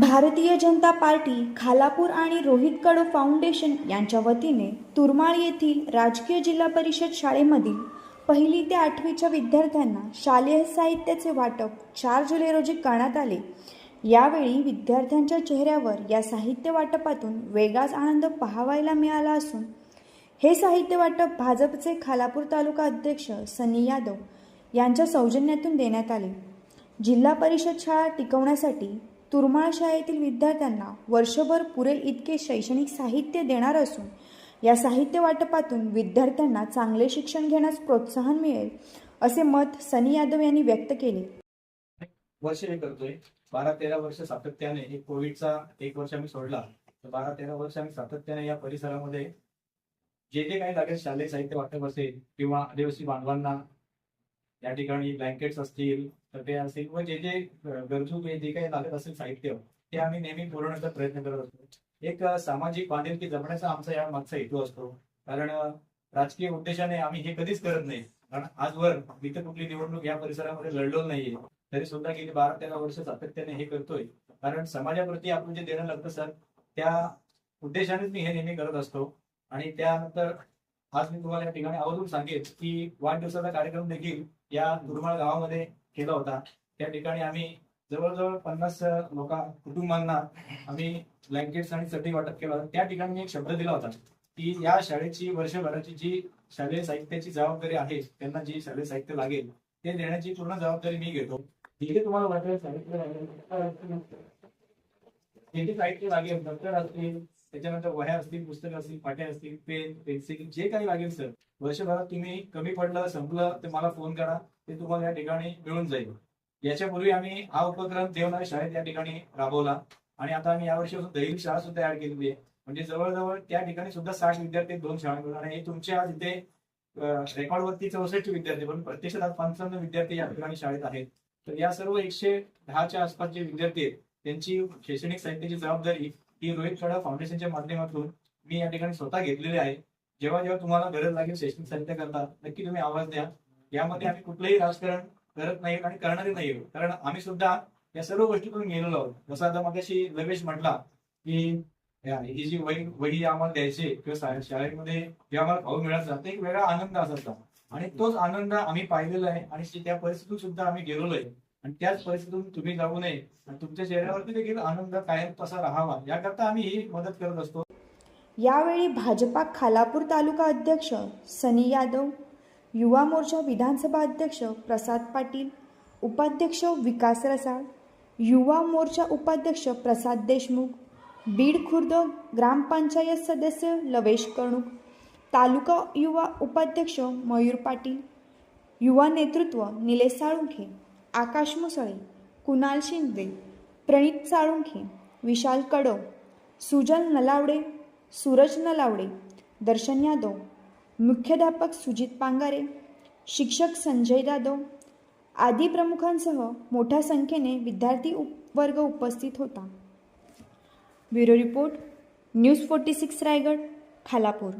Bharatiya Janata party Khalapur आणि Rohit कडो foundation यांच्या वतीने तुरमाळ येथील राजकीय जिल्हा परिषद शाळेमधील पहिली ते आठवीच्या विद्यार्थ्यांना शालेय साहित्याचे वाटप चार जुलै रोजी करण्यात आले. यावेळी विद्यार्थ्यांच्या चेहऱ्यावर या साहित्य वाटपातून वेगळाच आनंद पाहावायला मिळाला असून हे साहित्य वाटप भाजपचे खालापूर तालुका अध्यक्ष सनी यादव यांच्या सौजन्यातून देण्यात आले. जिल्हा परिषद शाळा टिकवण्यासाठी तुरमाळ शाळेतील विद्यार्थ्यांना वर्षभर पुरेल इतके शैक्षणिक साहित्य देणार असून या साहित्य वाटपातून विद्यार्थ्यांना चांगले शिक्षण घेण्यास प्रोत्साहन मिळेल असे मत सनी यादव यांनी व्यक्त केले. वर्ष हे करतोय. बारा तेरा वर्ष सातत्याने हे कोविडचा एक वर्ष आम्ही सोडला. तर बारा तेरा वर्ष आम्ही सातत्याने या परिसरामध्ये जे जे काही लागेल शालेय साहित्य वाटप असेल किंवा आदिवासी बांधवांना या ठिकाणी ब्लँकेट्स असतील डबे असतील व जे जे गरजू जे काही लागत असेल साहित्य ते आम्ही नेहमी पुरवण्याचा प्रयत्न करत असतो. एक सामाजिक बांधिलकी जपण्याचा आमचा या मागचा हेतू असतो. कारण राजकीय उद्देशाने आम्ही हे कधीच करत नाही. कारण आजवर मी तर कुठली निवडणूक या परिसरामध्ये लढलो नाहीये. तरी सुद्धा गेली बारा तेरा वर्ष सातत्याने हे करतोय. कारण समाजाप्रती आपण जे देणं लागतं सर त्या उद्देशानेच मी हे नेहमी करत असतो. आणि त्यानंतर आज मी तुम्हाला या ठिकाणी आवर्जून सांगेन की वाढदिवसाचा कार्यक्रम देखील या दुर्माळ गावामध्ये केला होता. त्या ठिकाणी आम्ही जवळजवळ पन्नास लोक कुटुंबांना आम्ही ब्लँकेट्स आणि चटई वाटप केलं होतं. त्या ठिकाणी मी एक शब्द दिला होता की या शाळेची वर्षभराची जी शालेय साहित्याची जबाबदारी आहे त्यांना जी शालेय साहित्य लागेल ते देण्याची पूर्ण जबाबदारी मी घेतो. जे तुम्हाला वाटेल साहित्य लागेल साहित्य लागेल दप्तर असतील त्याच्यानंतर वह्या असतील पुस्तकं असतील पाट्या असतील पेन पेन्सिल जे काही लागेल सर वर्षभरात तुम्ही कमी पडलं संपलं तर मला फोन करा ते तुम्हाला या ठिकाणी मिळून जाईल. याच्यापूर्वी आम्ही हा उपक्रम देवनाथ शाळेत या ठिकाणी राबवला. आणि आता आम्ही यावर्षी दैनिक शाळा सुद्धा ऍड केलेली आहे. म्हणजे जवळजवळ त्या ठिकाणी सुद्धा साठ विद्यार्थी दोन शाळांकडून आणि हे तुमच्या आज इथे रेकॉर्डवरती चौसष्ट विद्यार्थी पण प्रत्यक्षात आज पंचावन्न विद्यार्थी या ठिकाणी शाळेत आहेत. तर या सर्व एकशे दहाच्या आसपास जे विद्यार्थी आहेत त्यांची शैक्षणिक साहित्याची जबाबदारी ही रोहित खडा फाउंडेशनच्या माध्यमातून मी या ठिकाणी स्वतः घेतलेली आहे. जेव्हा जेव्हा तुम्हाला गरज लागेल शैक्षणिक साहित्य करता नक्की तुम्ही आवाज द्या. यामध्ये आम्ही कुठलंही राजकारण करत नाही आणि करणारही नाही कारण आम्ही सुद्धा या सर्व गोष्टीतून गेलेलो आहोत. जसं आता मगाशी रमेश म्हटला की या- ही जी वही वही आम्हाला द्यायची किंवा शाळेमध्ये जे आम्हाला खाऊ मिळायचा ते एक वेगळा आनंद असायचा. आणि तोच आनंद आम्ही पाहिलेला आहे आणि त्या परिस्थितीतून सुद्धा आम्ही गेलेलो आहे. आणि त्याच परिस्थितीतून तुम्ही जाऊ नये. आणि तुमच्या चेहऱ्यावरती देखील आनंद कायम तसा राहावा. याकरता आम्ही ही मदत करत असतो. यावेळी भाजपा खालापूर तालुका अध्यक्ष सनी यादव युवा मोर्चा विधानसभा अध्यक्ष प्रसाद पाटील उपाध्यक्ष विकास रसाळ युवा मोर्चा उपाध्यक्ष प्रसाद देशमुख बीड खुर्द ग्रामपंचायत सदस्य लवेश कणूक तालुका युवा उपाध्यक्ष मयूर पाटील युवा नेतृत्व निलेश साळुंखे. आकाश मुसळे कुणाल शिंदे प्रणित साळुंखे विशाल कडव सुजल नलावडे सूरज नलावडे दर्शन यादव मुख्याध्यापक सुजित पांगारे शिक्षक संजय जाधव आदी प्रमुखांसह मोठ्या संख्येने विद्यार्थी उप वर्ग उपस्थित होता. Bureau report news forty six Raigad Khalapur.